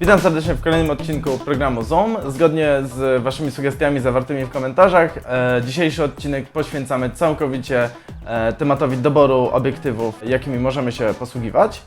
Witam serdecznie w kolejnym odcinku programu Zoom. Zgodnie z Waszymi sugestiami zawartymi w komentarzach, e, dzisiejszy odcinek poświęcamy całkowicie e, tematowi doboru obiektywów, jakimi możemy się posługiwać.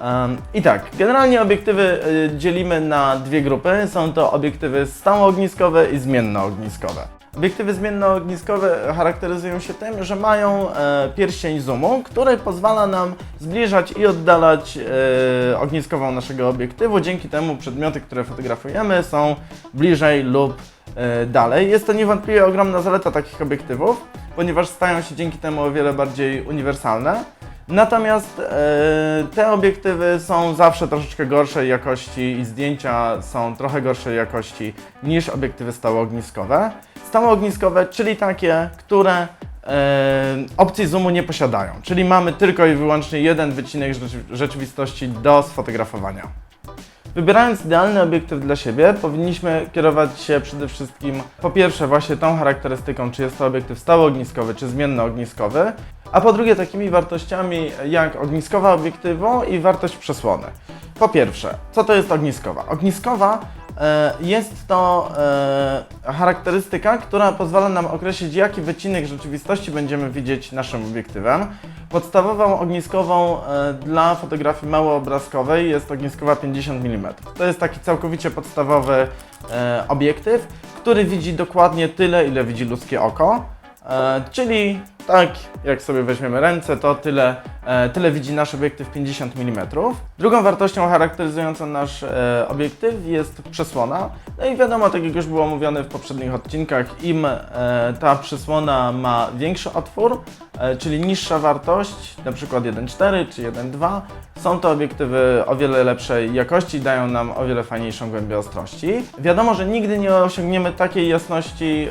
Em, I tak, generalnie obiektywy e, dzielimy na dwie grupy. Są to obiektywy stałoogniskowe i zmiennoogniskowe. Obiektywy zmiennoogniskowe charakteryzują się tym, że mają e, pierścień zoomu, który pozwala nam zbliżać i oddalać e, ogniskową naszego obiektywu. Dzięki temu przedmioty, które fotografujemy są bliżej lub e, dalej. Jest to niewątpliwie ogromna zaleta takich obiektywów, ponieważ stają się dzięki temu o wiele bardziej uniwersalne. Natomiast e, te obiektywy są zawsze troszeczkę gorszej jakości i zdjęcia są trochę gorszej jakości niż obiektywy stałoogniskowe. Stałoogniskowe, czyli takie, które e, opcji zoomu nie posiadają, czyli mamy tylko i wyłącznie jeden wycinek rzeczy- rzeczywistości do sfotografowania. Wybierając idealny obiektyw dla siebie, powinniśmy kierować się przede wszystkim po pierwsze właśnie tą charakterystyką, czy jest to obiektyw stałoogniskowy, czy zmiennoogniskowy, a po drugie takimi wartościami jak ogniskowa obiektywu i wartość przesłony. Po pierwsze, co to jest ogniskowa? Ogniskowa e, jest to e, charakterystyka, która pozwala nam określić, jaki wycinek rzeczywistości będziemy widzieć naszym obiektywem. Podstawową ogniskową e, dla fotografii małoobrazkowej jest ogniskowa 50 mm. To jest taki całkowicie podstawowy obiektyw, który widzi dokładnie tyle, ile widzi ludzkie oko. Czyli tak, jak sobie weźmiemy ręce, to tyle, e, tyle widzi nasz obiektyw 50 mm. Drugą wartością charakteryzującą nasz e, obiektyw jest przesłona. No i wiadomo, tak jak już było mówione w poprzednich odcinkach, im e, ta przesłona ma większy otwór, e, czyli niższa wartość, na przykład 1.4 czy 1.2, są to obiektywy o wiele lepszej jakości, dają nam o wiele fajniejszą głębię ostrości. Wiadomo, że nigdy nie osiągniemy takiej jasności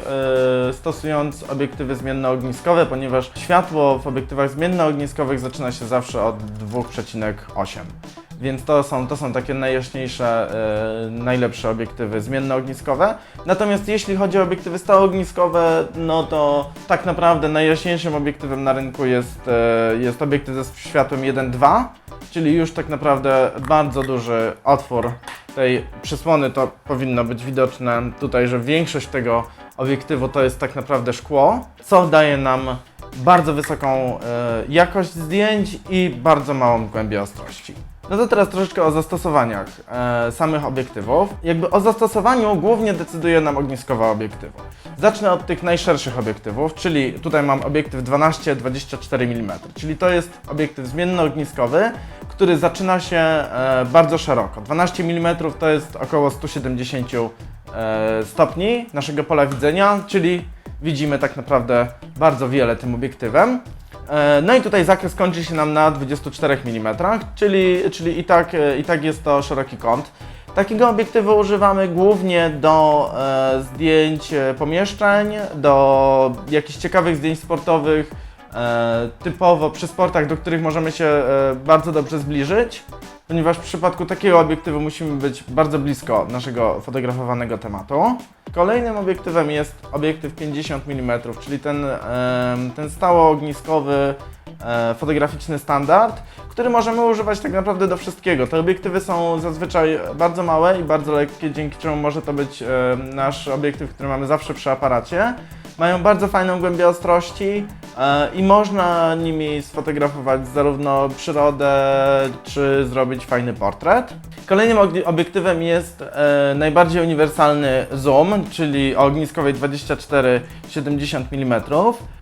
e, stosując obiektywy zmiennoogniskowe, ponieważ światło w obiektywach zmiennoogniskowych zaczyna się zawsze od 2,8. Więc to są, to są takie najjaśniejsze, e, najlepsze obiektywy zmiennoogniskowe. Natomiast jeśli chodzi o obiektywy stałoogniskowe, no to tak naprawdę najjaśniejszym obiektywem na rynku jest, e, jest obiektyw ze światłem 1.2, czyli już tak naprawdę bardzo duży otwór tej przysłony to powinno być widoczne tutaj, że większość tego obiektywu to jest tak naprawdę szkło, co daje nam bardzo wysoką e, jakość zdjęć i bardzo małą głębię ostrości. No to teraz troszeczkę o zastosowaniach e, samych obiektywów. Jakby o zastosowaniu głównie decyduje nam ogniskowa obiektywu. Zacznę od tych najszerszych obiektywów, czyli tutaj mam obiektyw 12-24 mm, czyli to jest obiektyw zmiennoogniskowy, który zaczyna się e, bardzo szeroko. 12 mm to jest około 170 e, stopni naszego pola widzenia, czyli widzimy tak naprawdę bardzo wiele tym obiektywem. E, No i tutaj zakres kończy się nam na 24 mm, czyli, czyli i, tak, e, i tak jest to szeroki kąt. Takiego obiektywu używamy głównie do e, zdjęć e, pomieszczeń, do jakichś ciekawych zdjęć sportowych, e, typowo przy sportach, do których możemy się e, bardzo dobrze zbliżyć, ponieważ w przypadku takiego obiektywu musimy być bardzo blisko naszego fotografowanego tematu. Kolejnym obiektywem jest obiektyw 50 mm, czyli ten, ten stałoogniskowy e, fotograficzny standard, który możemy używać tak naprawdę do wszystkiego. Te obiektywy są zazwyczaj bardzo małe i bardzo lekkie, dzięki czemu może to być nasz obiektyw, który mamy zawsze przy aparacie. Mają bardzo fajną głębię ostrości i można nimi sfotografować zarówno przyrodę, czy zrobić fajny portret. Kolejnym obiektywem jest e, najbardziej uniwersalny zoom, czyli o ogniskowej 24-70 mm.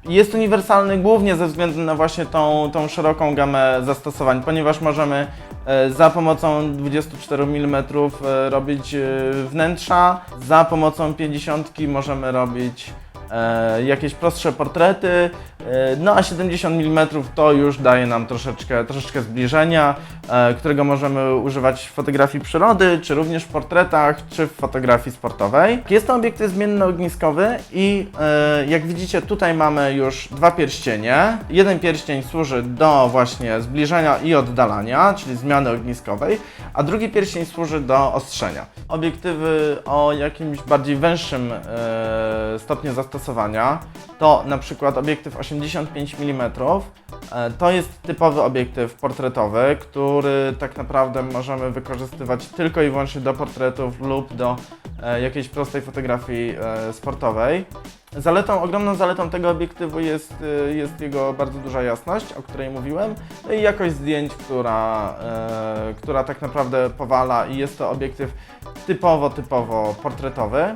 Jest uniwersalny głównie ze względu na właśnie tą, tą szeroką gamę zastosowań, ponieważ możemy e, za pomocą 24 mm e, robić e, wnętrza, za pomocą 50 możemy robić e, jakieś prostsze portrety, e, no a 70 mm to już daje nam troszeczkę, troszeczkę zbliżenia, e, którego możemy używać w fotografii przyrody, czy również w portretach, czy w fotografii sportowej. Jest to obiektyw zmiennoogniskowy i jak widzicie tutaj mamy już dwa pierścienie. Jeden pierścień służy do właśnie zbliżenia i oddalania, czyli zmiany ogniskowej, a drugi pierścień służy do ostrzenia. Obiektywy o jakimś bardziej węższym stopniu zastosowania to na przykład obiektyw 85 mm E, To jest typowy obiektyw portretowy, który tak naprawdę możemy wykorzystywać tylko i wyłącznie do portretów lub do e, jakiejś prostej fotografii e, sportowej. Zaletą, ogromną zaletą tego obiektywu jest, jest jego bardzo duża jasność, o której mówiłem, no i jakość zdjęć, która, która tak naprawdę powala i jest to obiektyw typowo, typowo portretowy.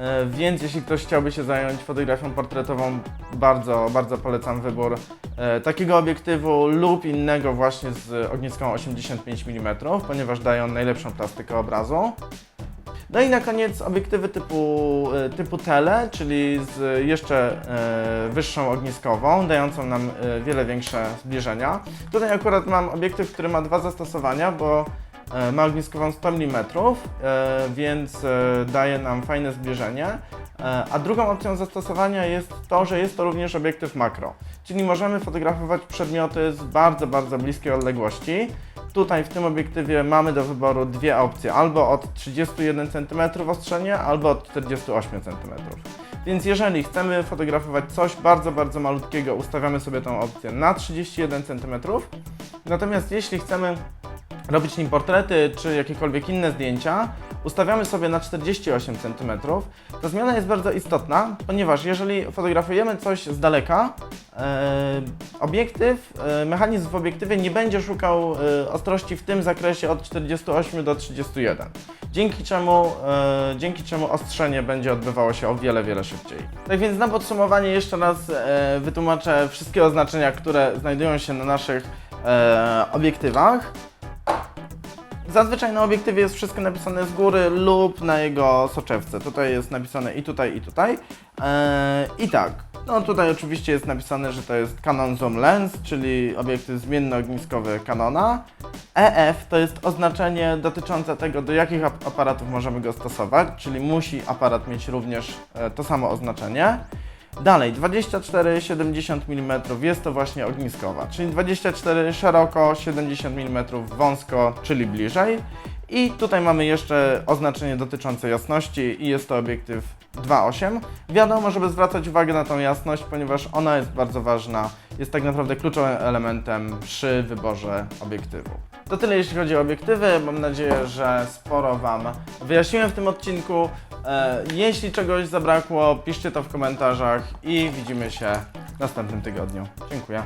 E, Więc jeśli ktoś chciałby się zająć fotografią portretową, bardzo, bardzo polecam wybór e, takiego obiektywu lub innego właśnie z ogniską 85 mm, ponieważ dają najlepszą plastykę obrazu. No i na koniec obiektywy typu, e, typu tele, czyli z jeszcze wyższą ogniskową, dającą nam wiele większe zbliżenia. Tutaj akurat mam obiektyw, który ma dwa zastosowania, bo ma ogniskową 100 mm, więc e, daje nam fajne zbliżenie. E, A drugą opcją zastosowania jest to, że jest to również obiektyw makro, czyli możemy fotografować przedmioty z bardzo, bardzo bliskiej odległości. Tutaj w tym obiektywie mamy do wyboru dwie opcje, albo od 31 cm ostrzenie, albo od 48 cm. Więc jeżeli chcemy fotografować coś bardzo, bardzo malutkiego, ustawiamy sobie tą opcję na 31 cm. Natomiast jeśli chcemy robić nim portrety czy jakiekolwiek inne zdjęcia, ustawiamy sobie na 48 cm. Ta zmiana jest bardzo istotna, ponieważ jeżeli fotografujemy coś z daleka, e, obiektyw, e, mechanizm w obiektywie nie będzie szukał e, ostrości w tym zakresie od 48 do 31. Dzięki czemu, dzięki czemu ostrzenie będzie odbywało się o wiele, wiele szybciej. Tak więc na podsumowanie jeszcze raz wytłumaczę wszystkie oznaczenia, które znajdują się na naszych obiektywach. Zazwyczaj na obiektywie jest wszystko napisane z góry lub na jego soczewce. Tutaj jest napisane i tutaj, i tutaj. Eee, I tak, no tutaj oczywiście jest napisane, że to jest Canon Zoom Lens, czyli obiektyw zmiennoogniskowy Canona. EF to jest oznaczenie dotyczące tego, do jakich ap- aparatów możemy go stosować, czyli musi aparat mieć również e, to samo oznaczenie. Dalej, 24-70 mm jest to właśnie ogniskowa, czyli 24 szeroko, 70 mm wąsko, czyli bliżej. I tutaj mamy jeszcze oznaczenie dotyczące jasności i jest to obiektyw 2.8. Wiadomo, żeby zwracać uwagę na tą jasność, ponieważ ona jest bardzo ważna, jest tak naprawdę kluczowym elementem przy wyborze obiektywu. To tyle jeśli chodzi o obiektywy. Mam nadzieję, że sporo Wam wyjaśniłem w tym odcinku. E, Jeśli czegoś zabrakło, piszcie to w komentarzach i widzimy się w następnym tygodniu. Dziękuję.